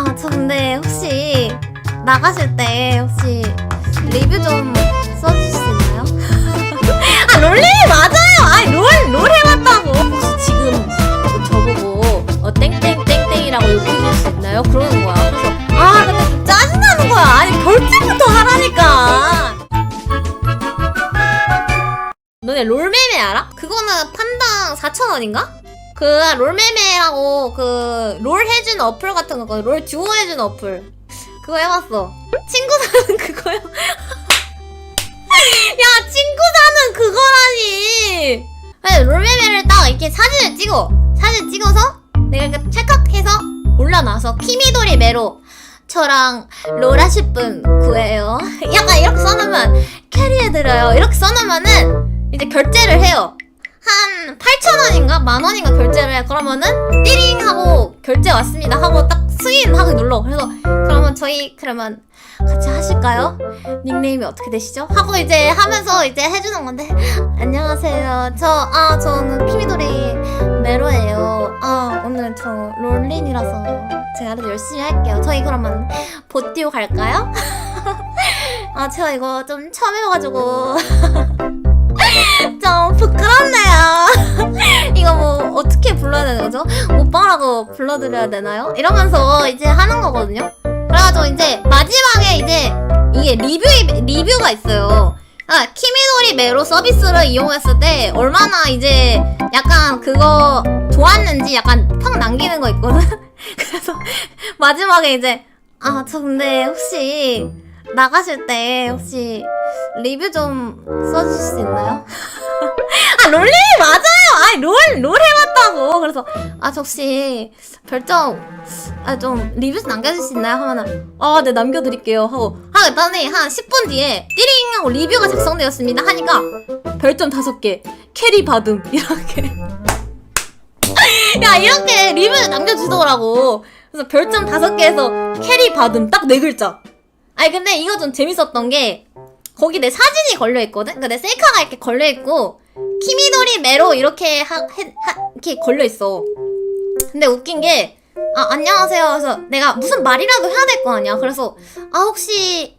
아, 저 근데 혹시 나가실 때 혹시 리뷰 좀 써주실 수 있나요? 아, 롤링이 맞아요! 아니, 롤, 롤 해봤다고! 혹시 지금 저보고 어, 땡땡땡땡이라고 욕해줄 수 있나요? 그러는 거야. 그래서, 아, 근데 짜증나는 거야. 아니, 결제부터 하라니까! 너네 롤매매 알아? 그거는 판당 4,000원인가? 그 롤매매라고 그 롤 해주는 어플 같은 거, 롤 듀오 해주는 어플. 그거 해봤어. 친구 사는 그거요. 야, 친구 사는 그거라니. 롤매매를 딱 이렇게 사진을 찍어. 사진 찍어서 내가 이렇게 찰칵해서 올려놔서 키미도리 메로 저랑 롤 하실 분 구해요. 약간 이렇게 써놓으면 캐리해드려요. 이렇게 써놓으면은 이제 결제를 해요. 한 8,000원인가? 만원인가 결제를 해. 그러면은 띠링 하고 결제 왔습니다 하고 딱 스윙 하고 눌러. 그래서 그러면 저희 그러면 같이 하실까요? 닉네임이 어떻게 되시죠? 하고 이제 하면서 이제 해주는 건데 안녕하세요. 저 아 저는 키미도리 메로예요. 아 오늘 저 롤린이라서 제가 열심히 할게요. 저희 그러면 보띠오 갈까요? 아 제가 이거 좀 처음 해봐가지고 좀 부끄럽네요. 이거 뭐 어떻게 불러야 되는 거죠? 오빠라고 불러드려야 되나요? 이러면서 이제 하는 거거든요. 그래가지고 이제 마지막에 이제 이게 리뷰 리뷰가 있어요. 아 키미도리 메로 서비스를 이용했을 때 얼마나 이제 약간 그거 좋았는지 약간 평 남기는 거 있거든. 그래서 마지막에 이제 아 저 근데 혹시 나가실 때 혹시 리뷰 좀 써주실 수 있나요? 아 롤링이 맞아요. 아니 롤롤 해봤다고. 그래서 아저 혹시 별점 아좀 리뷰 좀 남겨줄 수 있나요? 하면은 아네 남겨드릴게요 하고 하겠다니 한 10분 뒤에 띠링 하고 리뷰가 작성되었습니다 하니까 별점 5개 캐리 받음 이렇게 야 이렇게 리뷰를 남겨주더라고 그래서 별점 5개에서 캐리 받음 딱 네 글자 아니 근데 이거 좀 재밌었던 게 거기 내 사진이 걸려 있거든. 그러니까 내 셀카가 이렇게 걸려 있고 키미도리 메로 이렇게 하, 해- 하- 이렇게 걸려 있어. 근데 웃긴 게 아, 안녕하세요. 그래서 내가 무슨 말이라도 해야 될 거 아니야. 그래서 아 혹시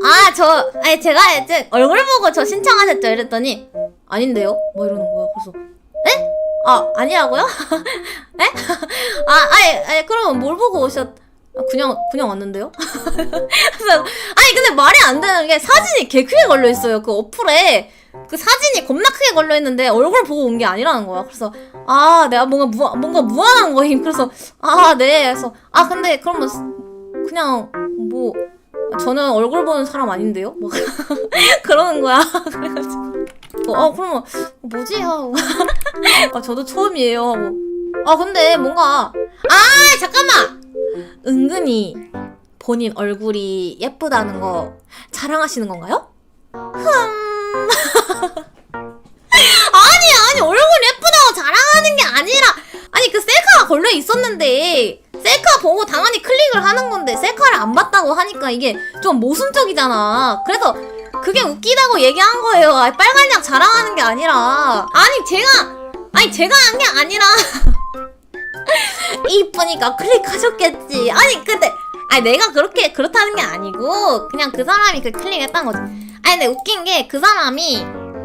아 저 아니 제가 이제 얼굴 보고 저 신청하셨죠 이랬더니 아닌데요? 뭐 이러는 거야. 그래서 에? 아 아니라고요? 에? 아 아니, 아니 그러면 뭘 보고 오셨? 아, 그냥 그냥 왔는데요? 그래서 아니 근데 말이 안 되는 게 사진이 개 크게 걸려 있어요 그 어플에. 그 사진이 겁나 크게 걸려 있는데 얼굴 보고 온 게 아니라는 거야. 그래서 아 내가 뭔가 무 뭔가 무한한 거임. 그래서 아 네. 그래서 아 근데 그러면 그냥 뭐 저는 얼굴 보는 사람 아닌데요? 막 그러는 거야. 그래가지고. 어 그러면 뭐지? 하고. 아 저도 처음이에요. 하고 아 근데 뭔가 아 잠깐만 은근히 본인 얼굴이 예쁘다는 거 자랑하시는 건가요? 흠. 아니, 아니, 얼굴 예쁘다고 자랑하는 게 아니라, 아니, 그 셀카가 걸려 있었는데, 셀카 보고 당연히 클릭을 하는 건데, 셀카를 안 봤다고 하니까 이게 좀 모순적이잖아. 그래서 그게 웃기다고 얘기한 거예요. 아니, 빨간 약 자랑하는 게 아니라. 아니, 제가, 아니, 제가 한 게 아니라. 이쁘니까 클릭하셨겠지. 아니 근데 아니 내가 그렇게 그렇다는 게 아니고 그냥 그 사람이 그 클릭했던 거지. 아니 근데 웃긴 게 그 사람이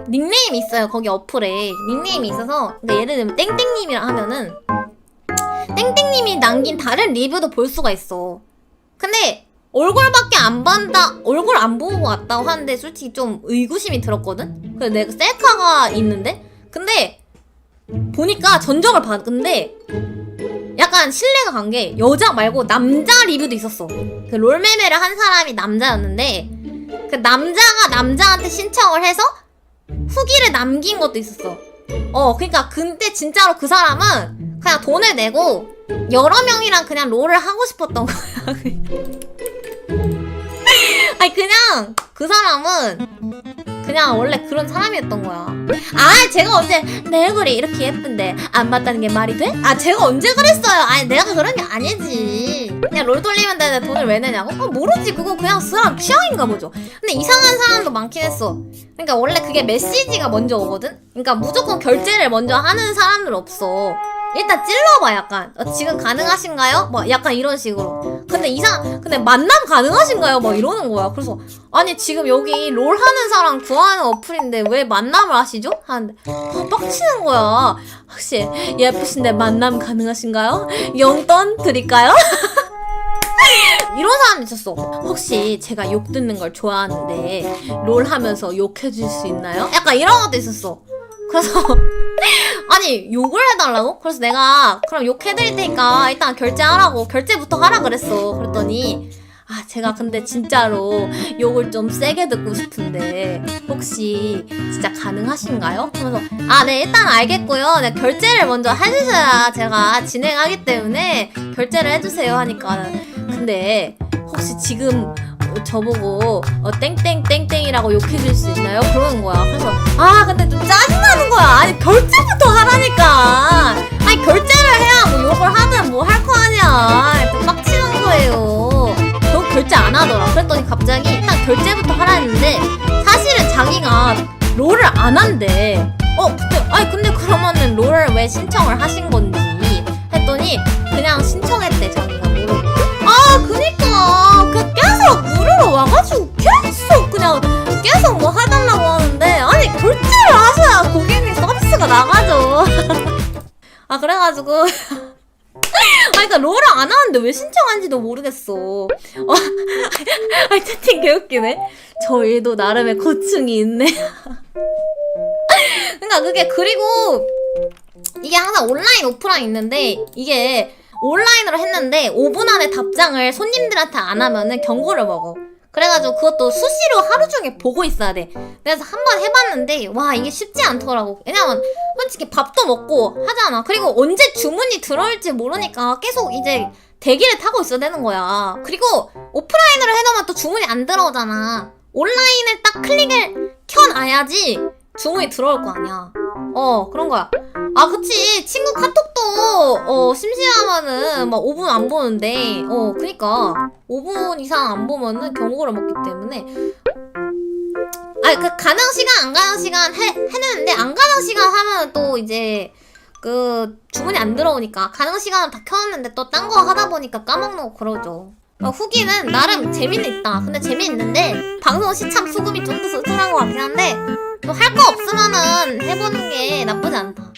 닉네임이 있어요 거기 어플에 닉네임이 있어서 그러니까 예를 들면 땡땡님이라 하면은 땡땡님이 남긴 다른 리뷰도 볼 수가 있어. 근데 얼굴밖에 안 본다 얼굴 안 보고 왔다고 하는데 솔직히 좀 의구심이 들었거든. 그래서 내가 셀카가 있는데 근데 보니까 전적을 봤는데 약간 신뢰가 간 게 여자 말고 남자 리뷰도 있었어. 그 롤매매를 한 사람이 남자였는데 그 남자가 남자한테 신청을 해서 후기를 남긴 것도 있었어. 어, 그러니까 근데 진짜로 그 사람은 그냥 돈을 내고 여러 명이랑 그냥 롤을 하고 싶었던 거야. 아니 그냥 그 사람은 그냥 원래 그런 사람이었던 거야. 아, 제가 언제 내 얼굴이 이렇게 예쁜데 안 봤다는 게 말이 돼? 아, 제가 언제 그랬어요? 아니, 내가 그런 게 아니지. 그냥 롤 돌리면 되는데 돈을 왜 내냐고? 어, 모르지. 그거 그냥 그 사람 취향인가 보죠. 근데 이상한 사람도 많긴 했어. 그러니까 원래 그게 메시지가 먼저 오거든? 그러니까 무조건 결제를 먼저 하는 사람들 없어. 일단 찔러봐 약간 어, 지금 가능하신가요? 뭐 약간 이런 식으로 근데 이상 근데 만남 가능하신가요? 막 이러는 거야 그래서 아니 지금 여기 롤 하는 사람 구하는 어플인데 왜 만남을 하시죠? 하는데 아, 빡치는 거야 혹시 예쁘신데 만남 가능하신가요? 용돈 드릴까요? 이런 사람 있었어. 혹시 제가 욕 듣는 걸 좋아하는데 롤 하면서 욕해줄 수 있나요? 약간 이런 것도 있었어. 그래서 아니 욕을 해달라고? 그래서 내가 그럼 욕해드릴 테니까 일단 결제하라고 결제부터 하라 그랬어. 그랬더니 아 제가 근데 진짜로 욕을 좀 세게 듣고 싶은데 혹시 진짜 가능하신가요? 그래서 아 네 일단 알겠고요. 네, 결제를 먼저 해주셔야 제가 진행하기 때문에 결제를 해주세요 하니까 근데 혹시 지금 어, 저보고 어, 땡땡땡땡이라고 욕해줄 수 있나요? 그러는 거야. 그래서 아 근데 좀 짜증나는 거야. 아니 결제부터 하라니까. 아니 결제를 해야 뭐 욕을 하든 뭐 할 거 아니야. 좀 빡치는 거예요. 너 결제 안 하더라. 그랬더니 갑자기 일단 결제부터 하라 했는데 사실은 자기가 롤을 안 한대. 어 근데 아니 근데 그러면은 롤을 왜 신청을 하신 건지 했더니 그냥 신청했대 자기가 그니까 그 계속 물으러 와가지고 계속 그냥 계속 뭐 해달라고 하는데 아니 결제를 하셔야 고객님 서비스가 나가죠. 아 그래가지고. 아니 그니까 롤을 안 하는데 왜 신청한지도 모르겠어. 어, 아니 채팅 개웃기네. 저 일도 나름의 고충이 있네. 그니까 그게 그리고 이게 항상 온라인 오프라인 있는데 이게 온라인으로 했는데 5분 안에 답장을 손님들한테 안 하면은 경고를 먹어. 그래가지고 그것도 수시로 하루 종일 보고 있어야 돼. 그래서 한 번 해봤는데 와 이게 쉽지 않더라고. 왜냐면 솔직히 밥도 먹고 하잖아. 그리고 언제 주문이 들어올지 모르니까 계속 이제 대기를 타고 있어야 되는 거야. 그리고 오프라인으로 해놓으면 또 주문이 안 들어오잖아. 온라인을 딱 클릭을 켜놔야지 주문이 들어올 거 아니야. 어 그런 거야. 아 그치 친구 카톡도 어 심심하면은 막 5분 안 보는데 어 그니까 5분 이상 안 보면은 경고를 먹기 때문에 아니 그 가능 시간 안 가능 시간 해 해냈는데 안 가능 시간 하면 또 이제 그 주문이 안 들어오니까 가능 시간은 다 켜놨는데 또 딴 거 하다 보니까 까먹는 거 그러죠. 어, 후기는 나름 재미는 있다. 근데 재미있는데 방송 시참 수급이 좀 더 쏠쏠한 것 같긴 한데 뭐할거 없으면은 해보는 게 나쁘지 않다.